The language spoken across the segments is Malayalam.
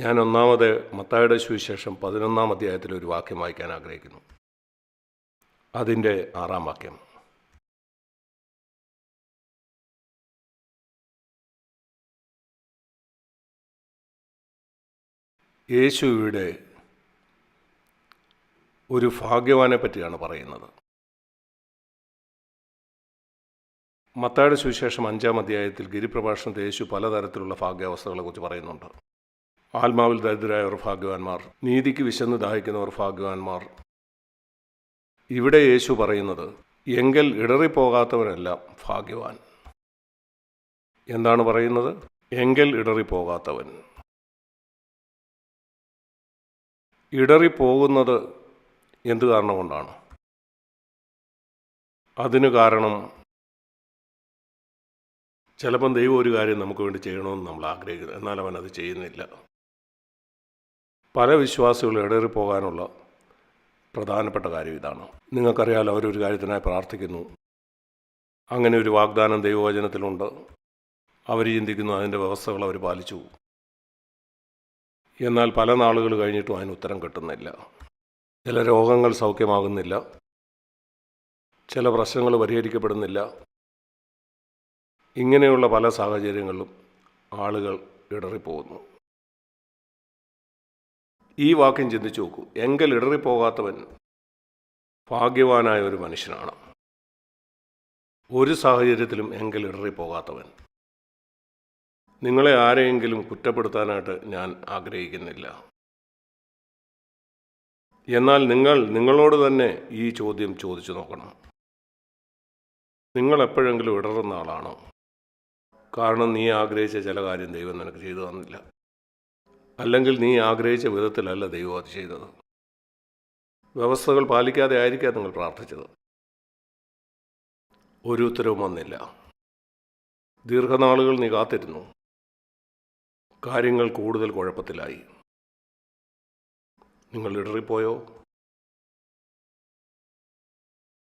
ഞാൻ ഒന്നാമത് മത്തായുടെ സുവിശേഷം പതിനൊന്നാം അധ്യായത്തിൽ ഒരു വാക്യം വായിക്കാൻ ആഗ്രഹിക്കുന്നു. അതിന്റെ ആറാം വാക്യം. യേശുവിടെ ഒരു ഭാഗ്യവാനെ പറ്റിയാണ് പറയുന്നത്. മത്തായുടെ സുവിശേഷം അഞ്ചാം അധ്യായത്തിൽ ഗിരിപ്രഭാഷണത്തിൽ യേശു പലതരത്തിലുള്ള ഭാഗ്യാവസ്ഥകളെക്കുറിച്ച് പറയുന്നുണ്ട്. ആത്മാവിൽ ദരിദ്രരായവർ ഭാഗ്യവാന്മാർ നീതിക്ക് വിശന്ന് ദാഹിക്കുന്നവർ ഭാഗ്യവാന്മാർ ഇവിടെ യേശു പറയുന്നത് എങ്കിൽ ഇടറിപ്പോകാത്തവനെല്ലാം ഭാഗ്യവാൻ. എന്താണ് പറയുന്നത്? എങ്കിൽ ഇടറിപ്പോകാത്തവൻ. ഇടറിപ്പോകുന്നത് എന്ത് കാരണം കൊണ്ടാണ്? അതിന് കാരണം ചിലപ്പം ദൈവം ഒരു കാര്യം നമുക്ക് വേണ്ടി ചെയ്യണമെന്ന് നമ്മൾ ആഗ്രഹിക്കുന്നു. എന്നാൽ അവൻ അത് ചെയ്യുന്നില്ല. പല വിശ്വാസികളും ഇടറിപ്പോകാനുള്ള പ്രധാനപ്പെട്ട കാര്യം ഇതാണ്. നിങ്ങൾക്കറിയാലോ അവരൊരു കാര്യത്തിനായി പ്രാർത്ഥിക്കുന്നു. അങ്ങനെ ഒരു വാഗ്ദാനം ദൈവവചനത്തിലുണ്ട്. അവർ ചിന്തിക്കുന്നു അതിന്റെ വ്യവസ്ഥകൾ അവർ പാലിച്ചു. എന്നാൽ പല നാളുകൾ കഴിഞ്ഞിട്ടും അതിന് ഉത്തരം കിട്ടുന്നില്ല. ചില രോഗങ്ങൾ സൗഖ്യമാകുന്നില്ല. ചില പ്രശ്നങ്ങൾ പരിഹരിക്കപ്പെടുന്നില്ല. ഇങ്ങനെയുള്ള പല സാഹചര്യങ്ങളിലും ആളുകൾ ഇടറിപ്പോകുന്നു. ഈ വാക്യം ചിന്തിച്ചു നോക്കൂ. എങ്കിൽ ഇടറിപ്പോകാത്തവൻ ഭാഗ്യവാനായ ഒരു മനുഷ്യനാണ്. ഒരു സാഹചര്യത്തിലും എങ്കിൽ ഇടറിപ്പോകാത്തവൻ. നിങ്ങളെ ആരെയെങ്കിലും കുറ്റപ്പെടുത്താനായിട്ട് ഞാൻ ആഗ്രഹിക്കുന്നില്ല. എന്നാൽ നിങ്ങൾ നിങ്ങളോട് തന്നെ ഈ ചോദ്യം ചോദിച്ചു നോക്കണം. നിങ്ങൾ എപ്പോഴെങ്കിലും ഇടറുന്ന ആളാണോ? കാരണം നീ ആഗ്രഹിച്ച ചില കാര്യം ദൈവം നിനക്ക് ചെയ്തു തന്നില്ല. അല്ലെങ്കിൽ നീ ആഗ്രഹിച്ച വിധത്തിലല്ല ദൈവം അത് ചെയ്തത്. വ്യവസ്ഥകൾ പാലിക്കാതെ ആയിരിക്കാം നിങ്ങൾ പ്രാർത്ഥിച്ചത്. ഒരു ഉത്തരവും വന്നില്ല. ദീർഘനാളുകൾ നീ കാത്തിരുന്നു. കാര്യങ്ങൾ കൂടുതൽ കുഴപ്പത്തിലായി. നിങ്ങൾ ഇടറിപ്പോയോ?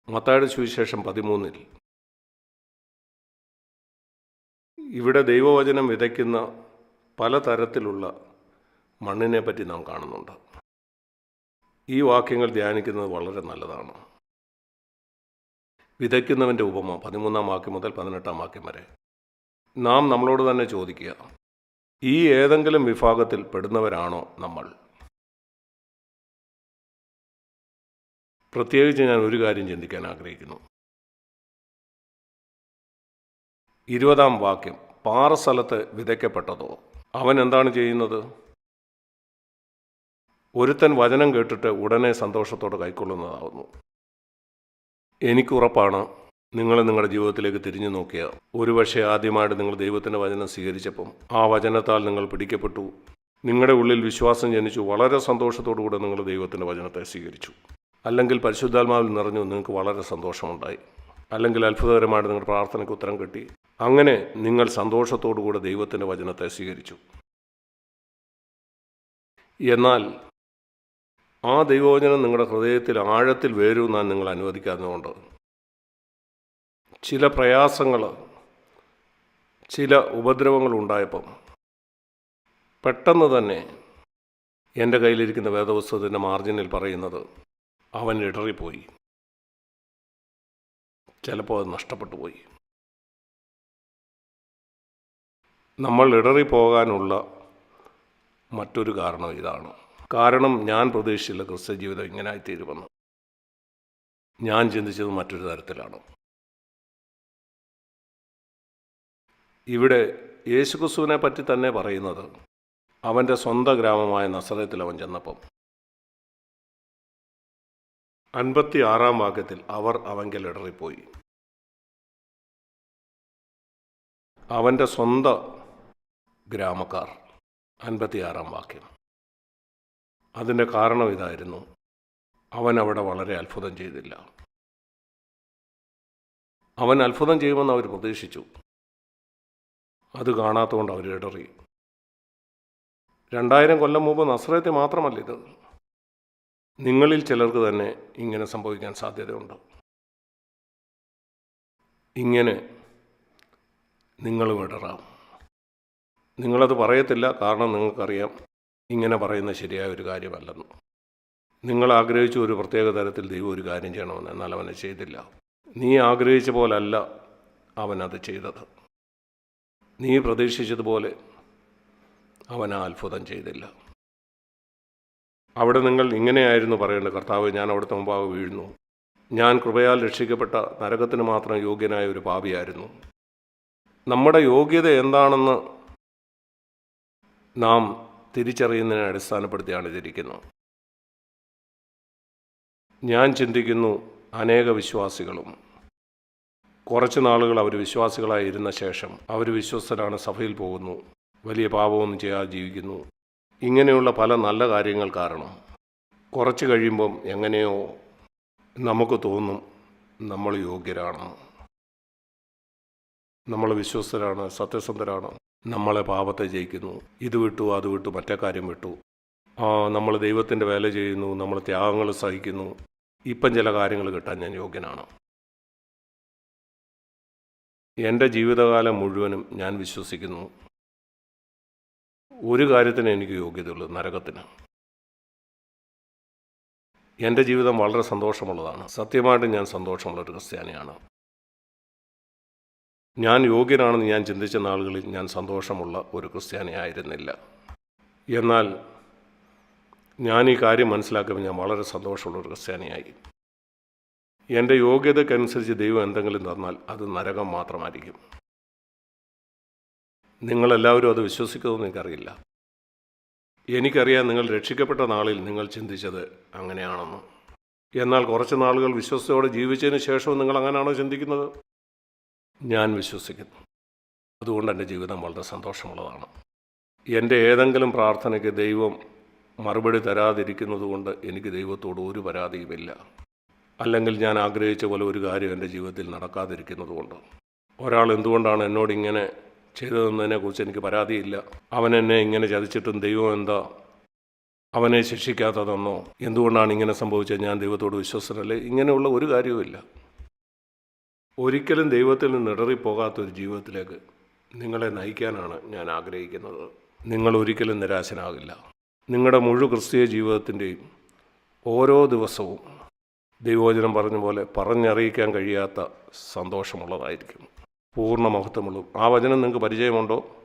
മത്തായുടെ സുവിശേഷം പതിമൂന്നിൽ ഇവിടെ ദൈവവചനം വിതയ്ക്കുന്ന പലതരത്തിലുള്ള മണ്ണിനെ പറ്റി നാം കാണുന്നുണ്ട്. ഈ വാക്യങ്ങൾ ധ്യാനിക്കുന്നത് വളരെ നല്ലതാണ്. വിതയ്ക്കുന്നവന്റെ ഉപമ പതിമൂന്നാം വാക്യം മുതൽ പതിനെട്ടാം വാക്യം വരെ. നാം നമ്മളോട് തന്നെ ചോദിക്കുക ഈ ഏതെങ്കിലും വിഭാഗത്തിൽ പെടുന്നവരാണോ നമ്മൾ? പ്രത്യേകിച്ച് ഞാൻ ഒരു കാര്യം ചിന്തിക്കാൻ ആഗ്രഹിക്കുന്നു. ഇരുപതാം വാക്യം പാറസ്ഥലത്ത് വിതയ്ക്കപ്പെട്ടതോ? അവൻ എന്താണ് ചെയ്യുന്നത്? ഒരുത്തൻ വചനം കേട്ടിട്ട് ഉടനെ സന്തോഷത്തോടെ കൈക്കൊള്ളുന്നതാവുന്നു. എനിക്കുറപ്പാണ് നിങ്ങൾ നിങ്ങളുടെ ജീവിതത്തിലേക്ക് തിരിഞ്ഞു നോക്കിയ ഒരുപക്ഷെ ആദ്യമായിട്ട് നിങ്ങൾ ദൈവത്തിന്റെ വചനം സ്വീകരിച്ചപ്പം ആ വചനത്താൽ നിങ്ങൾ പിടിക്കപ്പെട്ടു. നിങ്ങളുടെ ഉള്ളിൽ വിശ്വാസം ജനിച്ചു വളരെ സന്തോഷത്തോടു കൂടെ നിങ്ങൾ ദൈവത്തിന്റെ വചനത്തെ സ്വീകരിച്ചു. അല്ലെങ്കിൽ പരിശുദ്ധാത്മാവിൽ നിറഞ്ഞു നിങ്ങൾക്ക് വളരെ സന്തോഷമുണ്ടായി. അല്ലെങ്കിൽ അത്ഭുതകരമായിട്ട് നിങ്ങളുടെ പ്രാർത്ഥനയ്ക്ക് ഉത്തരം കിട്ടി. അങ്ങനെ നിങ്ങൾ സന്തോഷത്തോടു കൂടെ ദൈവത്തിന്റെ വചനത്തെ സ്വീകരിച്ചു. എന്നാൽ ആ ദൈവവചനം നിങ്ങളുടെ ഹൃദയത്തിൽ ആഴത്തിൽ വേരുന്നാൻ നിങ്ങൾ അനുവദിക്കാത്തതുകൊണ്ട്. ചില പ്രയാസങ്ങൾ ചില ഉപദ്രവങ്ങൾ ഉണ്ടായപ്പം പെട്ടെന്ന് തന്നെ എന്റെ കയ്യിലിരിക്കുന്ന വേദപുസ്തകത്തിന്റെ മാർജിനിൽ പറയുന്നത് അവൻ ഇടറിപ്പോയി. ചിലപ്പോൾ അത് നഷ്ടപ്പെട്ടു പോയി നമ്മൾ ഇടറിപ്പോകാനുള്ള മറ്റൊരു കാരണം ഇതാണ്. കാരണം ഞാൻ പ്രതീക്ഷിച്ചില്ല ക്രിസ്ത്യ ജീവിതം ഇങ്ങനെ തീരുമെന്ന് ഞാൻ ചിന്തിച്ചത് മറ്റൊരു തരത്തിലാണ്. ഇവിടെ യേശുക്രിസ്തുവിനെ പറ്റി തന്നെ പറയുന്നത് അവന്റെ സ്വന്തം ഗ്രാമമായ നസറത്തിൽ അവൻ ചെന്നപ്പം. അൻപത്തി ആറാം വാക്യത്തിൽ അവർ അവങ്കൽ ഇടറിപ്പോയി അവന്റെ സ്വന്തം ഗ്രാമക്കാർ. അൻപത്തിയാറാം വാക്യം. അതിന്റെ കാരണം ഇതായിരുന്നു. അവൻ അവിടെ വളരെ അത്ഭുതം ചെയ്തില്ല. അവൻ അത്ഭുതം ചെയ്യുമെന്ന് അവർ പ്രതീക്ഷിച്ചു. അത് കാണാത്തതുകൊണ്ട് അവർ ഇടറി. രണ്ടായിരം കൊല്ലം മുമ്പ് നസ്രയത്തെ മാത്രമല്ല ഇത്. നിങ്ങളിൽ ചിലർക്ക് തന്നെ ഇങ്ങനെ സംഭവിക്കാൻ സാധ്യതയുണ്ട്. ഇങ്ങനെ നിങ്ങളും ഇടറാം. നിങ്ങളത് പറയത്തില്ല. കാരണം നിങ്ങൾക്കറിയാം ഇങ്ങനെ പറയുന്നത് ശരിയായ ഒരു കാര്യമല്ലെന്ന്. നിങ്ങൾ ആഗ്രഹിച്ച ഒരു പ്രത്യേക തരത്തിൽ ദൈവം ഒരു കാര്യം ചെയ്യണമെന്ന് എന്നാൽ അവനെ ചെയ്തില്ല. നീ ആഗ്രഹിച്ച പോലല്ല അവനത് ചെയ്തത്. നീ പ്രതീക്ഷിച്ചതുപോലെ അവൻ ആ അത്ഭുതം ചെയ്തില്ല. അവിടെ നിങ്ങൾ ഇങ്ങനെയായിരുന്നു പറയേണ്ടത്. കർത്താവ് ഞാൻ അവിടുത്തെ മുമ്പാകെ വീഴുന്നു. ഞാൻ കൃപയാൽ രക്ഷിക്കപ്പെട്ട നരകത്തിന് മാത്രം യോഗ്യനായ ഒരു പാപിയായിരുന്നു. നമ്മുടെ യോഗ്യത എന്താണെന്ന് നാം തിരിച്ചറിയുന്നതിനെ അടിസ്ഥാനപ്പെടുത്തിയാണ് ഇതിരിക്കുന്നത്. ഞാൻ ചിന്തിക്കുന്നു അനേക വിശ്വാസികളും. കുറച്ച് നാളുകൾ അവർ വിശ്വാസികളായിരുന്ന ശേഷം അവർ വിശ്വസ്തരാണ് സഭയിൽ പോകുന്നു. വലിയ പാപമൊന്നും ചെയ്യാതെ ജീവിക്കുന്നു. ഇങ്ങനെയുള്ള പല നല്ല കാര്യങ്ങൾ കാരണം. കുറച്ച് കഴിയുമ്പം എങ്ങനെയോ നമുക്ക് തോന്നും നമ്മൾ യോഗ്യരാണ്. നമ്മൾ വിശ്വസ്തരാണ് സത്യസന്ധരാണ്. നമ്മളെ പാപത്തെ ജയിക്കുന്നു. ഇത് വിട്ടു അത് വിട്ടു മറ്റേ കാര്യം വിട്ടു. ആ നമ്മൾ ദൈവത്തിന്റെ വേല ചെയ്യുന്നു നമ്മൾ ത്യാഗങ്ങൾ സഹിക്കുന്നു. ഇപ്പം ചില കാര്യങ്ങൾ കിട്ടാൻ ഞാൻ യോഗ്യനാണ്. എന്റെ ജീവിതകാലം മുഴുവനും ഞാൻ വിശ്വസിക്കുന്നു. ഒരു കാര്യത്തിന് എനിക്ക് യോഗ്യതയുള്ളൂ നരകത്തിന്. എന്റെ ജീവിതം വളരെ സന്തോഷമുള്ളതാണ്. സത്യമായിട്ടും ഞാൻ സന്തോഷമുള്ള ഒരു ക്രിസ്ത്യാനിയാണ്. ഞാൻ യോഗ്യനാണെന്ന് ഞാൻ ചിന്തിച്ച നാളുകളിൽ ഞാൻ സന്തോഷമുള്ള ഒരു ക്രിസ്ത്യാനിയായിരുന്നില്ല എന്നാൽ ഞാൻ ഈ കാര്യം മനസ്സിലാക്കുമ്പോൾ ഞാൻ വളരെ സന്തോഷമുള്ള ഒരു ക്രിസ്ത്യാനിയായി. എന്റെ യോഗ്യതയ്ക്കനുസരിച്ച് ദൈവം എന്തെങ്കിലും തന്നാൽ അത് നരകം മാത്രമായിരിക്കും. നിങ്ങളെല്ലാവരും അത് വിശ്വസിക്കുമെന്ന് എനിക്കറിയില്ല. എനിക്കറിയാം നിങ്ങൾ രക്ഷിക്കപ്പെട്ട നാളിൽ നിങ്ങൾ ചിന്തിച്ചത് അങ്ങനെയാണെന്ന്. എന്നാൽ കുറച്ച് നാളുകൾ വിശ്വസത്തോടെ ജീവിച്ചതിന് ശേഷവും നിങ്ങൾ അങ്ങനെയാണോ ചിന്തിക്കുന്നത്? ഞാൻ വിശ്വസിക്കുന്നു. അതുകൊണ്ട് എന്റെ ജീവിതം വളരെ സന്തോഷമുള്ളതാണ്. എന്റെ ഏതെങ്കിലും പ്രാർത്ഥനയ്ക്ക് ദൈവം മറുപടി തരാതിരിക്കുന്നത് കൊണ്ട് എനിക്ക് ദൈവത്തോട് ഒരു പരാതിയുമില്ല. അല്ലെങ്കിൽ ഞാൻ ആഗ്രഹിച്ച പോലെ ഒരു കാര്യം എന്റെ ജീവിതത്തിൽ നടക്കാതിരിക്കുന്നത് കൊണ്ട് ഒരാൾ എന്തുകൊണ്ടാണ് എന്നോട് ഇങ്ങനെ ചെയ്തതെന്നതിനെക്കുറിച്ച് എനിക്ക് പരാതിയില്ല. അവൻ എന്നെ ഇങ്ങനെ ചതിച്ചിട്ടും ദൈവം എന്താ അവനെ ശിക്ഷിക്കാത്തതെന്നോ എന്തുകൊണ്ടാണ് ഇങ്ങനെ സംഭവിച്ചത് ഞാൻ ദൈവത്തോട് വിശ്വസനല്ലേ? ഇങ്ങനെയുള്ള ഒരു കാര്യവുമില്ല. ഒരിക്കലും ദൈവത്തിൽ നിന്ന് ഇടറിപ്പോകാത്തൊരു ജീവിതത്തിലേക്ക് നിങ്ങളെ നയിക്കാനാണ് ഞാൻ ആഗ്രഹിക്കുന്നത്. നിങ്ങൾ ഒരിക്കലും നിരാശനാകില്ല. നിങ്ങളുടെ മുഴു ക്രിസ്തീയ ജീവിതത്തിന്റെയും ഓരോ ദിവസവും ദൈവോചനം പറഞ്ഞ പോലെ പറഞ്ഞറിയിക്കാൻ കഴിയാത്ത സന്തോഷമുള്ളതായിരിക്കും. പൂർണ മഹത്വമുള്ളതും ആ വചനം നിങ്ങൾക്ക് പരിചയമുണ്ടോ?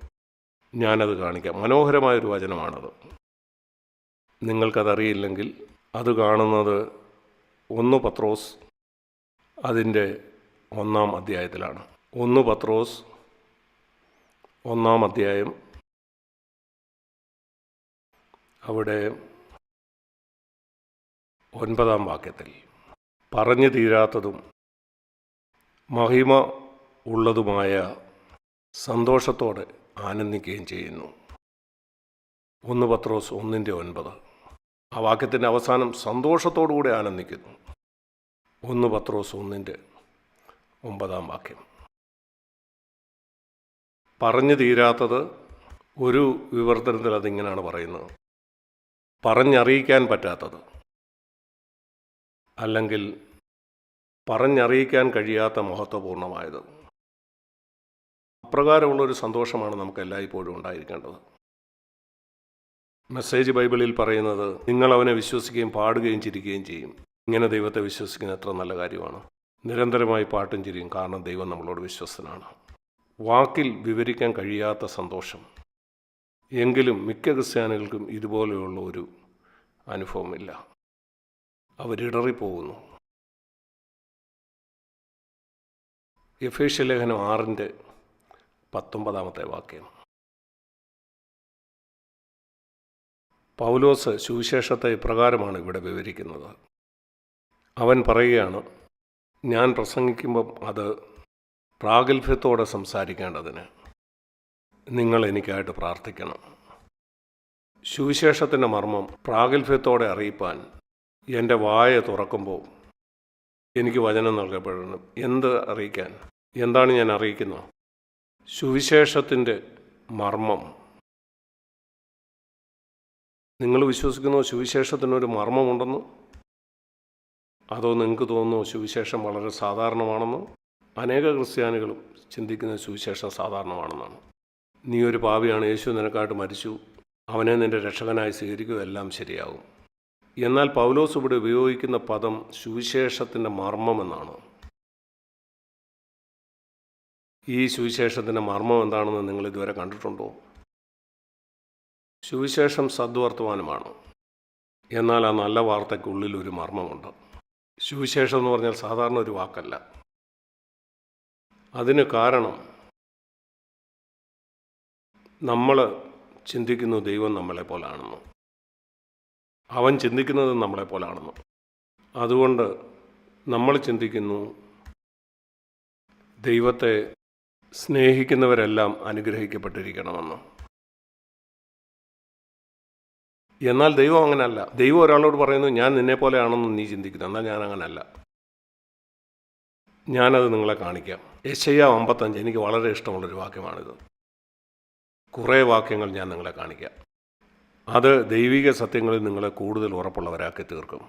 ഞാനത് കാണിക്കാം. മനോഹരമായൊരു വചനമാണത്. നിങ്ങൾക്കതറിയില്ലെങ്കിൽ അത് കാണുന്നത് ഒന്ന് പത്രോസ് അതിന്റെ ഒന്നാം അധ്യായത്തിലാണ്. ഒന്ന് പത്രോസ് ഒന്നാം അധ്യായം. അവിടെ ഒൻപതാം വാക്യത്തിൽ പറഞ്ഞു തീരാത്തതും മഹിമ ഉള്ളതുമായ സന്തോഷത്തോടെ ആനന്ദിക്കുകയും ചെയ്യുന്നു. ഒന്ന് പത്രോസ് ഒന്നിന്റെ ഒൻപത്. ആ വാക്യത്തിന്റെ അവസാനം സന്തോഷത്തോടുകൂടി ആനന്ദിക്കുന്നു. ഒന്ന് പത്രോസ് ഒന്നിന്റെ ഒമ്പതാം വാക്യം. പറഞ്ഞു തീരാത്തത് ഒരു വിവർത്തനത്തിൽ അതിങ്ങനെയാണ് പറയുന്നത്. പറഞ്ഞറിയിക്കാൻ പറ്റാത്തത്. അല്ലെങ്കിൽ പറഞ്ഞറിയിക്കാൻ കഴിയാത്ത മഹത്വപൂർണമായത്. അപ്രകാരമുള്ളൊരു സന്തോഷമാണ് നമുക്ക് എല്ലായ്പ്പോഴും ഉണ്ടായിരിക്കേണ്ടത്. മെസ്സേജ് ബൈബിളിൽ പറയുന്നത് നിങ്ങൾ അവനെ വിശ്വസിക്കുകയും പാടുകയും ചിരിക്കുകയും ചെയ്യും. ഇങ്ങനെ ദൈവത്തെ വിശ്വസിക്കുന്ന എത്ര നല്ല കാര്യമാണ്. നിരന്തരമായി പാട്ടും ചിരിയും കാരണം ദൈവം നമ്മളോട് വിശ്വസ്തനാണ്. വാക്കിൽ വിവരിക്കാൻ കഴിയാത്ത സന്തോഷം. എങ്കിലും മിക്ക ക്രിസ്ത്യാനികൾക്കും ഇതുപോലെയുള്ള ഒരു അനുഭവമില്ല. അവരിടറിപ്പോകുന്നു യഫേഷ്യ ലേഖനം ആറിന്റെ പത്തൊമ്പതാമത്തെ വാക്യം. പൗലോസ് സുവിശേഷത്തെ ഇപ്രകാരമാണ് ഇവിടെ വിവരിക്കുന്നത്. അവൻ പറയുകയാണ് ഞാൻ പ്രസംഗിക്കുമ്പം അത് പ്രാഗൽഭ്യത്തോടെ സംസാരിക്കേണ്ടതിന് നിങ്ങൾ എനിക്കായിട്ട് പ്രാർത്ഥിക്കണം. സുവിശേഷത്തിന്റെ മർമ്മം പ്രാഗൽഭ്യത്തോടെ അറിയിപ്പാൻ എന്റെ വായ തുറക്കുമ്പോൾ എനിക്ക് വചനം നൽകപ്പെടണം എന്ത് അറിയിക്കാൻ? എന്താണ് ഞാൻ അറിയിക്കുന്നത്? സുവിശേഷത്തിന്റെ മർമ്മം. നിങ്ങൾ വിശ്വസിക്കുന്നു സുവിശേഷത്തിനൊരു മർമ്മമുണ്ടെന്ന്? അതോ നിങ്ങൾക്ക് തോന്നുന്നു സുവിശേഷം വളരെ സാധാരണമാണെന്നോ അനേക ക്രിസ്ത്യാനികളും ചിന്തിക്കുന്ന സുവിശേഷം സാധാരണമാണെന്നാണ്. നീ ഒരു പാപിയാണ് യേശു നിനക്കായിട്ട് മരിച്ചു. അവനെ നിന്റെ രക്ഷകനായി സ്വീകരിക്കുക എല്ലാം ശരിയാകും. എന്നാൽ പൗലോസ് ഇവിടെ ഉപയോഗിക്കുന്ന പദം സുവിശേഷത്തിന്റെ മർമ്മമെന്നാണ് ഈ സുവിശേഷത്തിന്റെ മർമ്മം എന്താണെന്ന് നിങ്ങൾ ഇതുവരെ കണ്ടിട്ടുണ്ടോ? സുവിശേഷം സദ്വർത്തമാനമാണ്. എന്നാൽ ആ നല്ല വാർത്തയ്ക്കുള്ളിൽ ഒരു മർമ്മമുണ്ട്. സുവിശേഷം എന്ന് പറഞ്ഞാൽ സാധാരണ ഒരു വാക്കല്ല. അതിന് കാരണം നമ്മൾ ചിന്തിക്കുന്നു ദൈവം നമ്മളെ പോലാണെന്ന്. അവൻ ചിന്തിക്കുന്നത് നമ്മളെ പോലാണെന്ന്. അതുകൊണ്ട് നമ്മൾ ചിന്തിക്കുന്നു ദൈവത്തെ സ്നേഹിക്കുന്നവരെല്ലാം അനുഗ്രഹിക്കപ്പെട്ടിരിക്കണമെന്ന്. എന്നാൽ ദൈവം അങ്ങനല്ല. ദൈവം ഒരാളോട് പറയുന്നു ഞാൻ നിന്നെ പോലെയാണെന്ന് നീ ചിന്തിക്കുന്നു എന്നാൽ ഞാൻ അങ്ങനല്ല. ഞാനത് നിങ്ങളെ കാണിക്കാം. യശയ്യ അമ്പത്തഞ്ച്. എനിക്ക് വളരെ ഇഷ്ടമുള്ളൊരു വാക്യമാണിത്. കുറേ വാക്യങ്ങൾ ഞാൻ നിങ്ങളെ കാണിക്കാം. അത് ദൈവിക സത്യങ്ങളിൽ നിങ്ങളെ കൂടുതൽ ഉറപ്പുള്ളവരാക്കി തീർക്കും.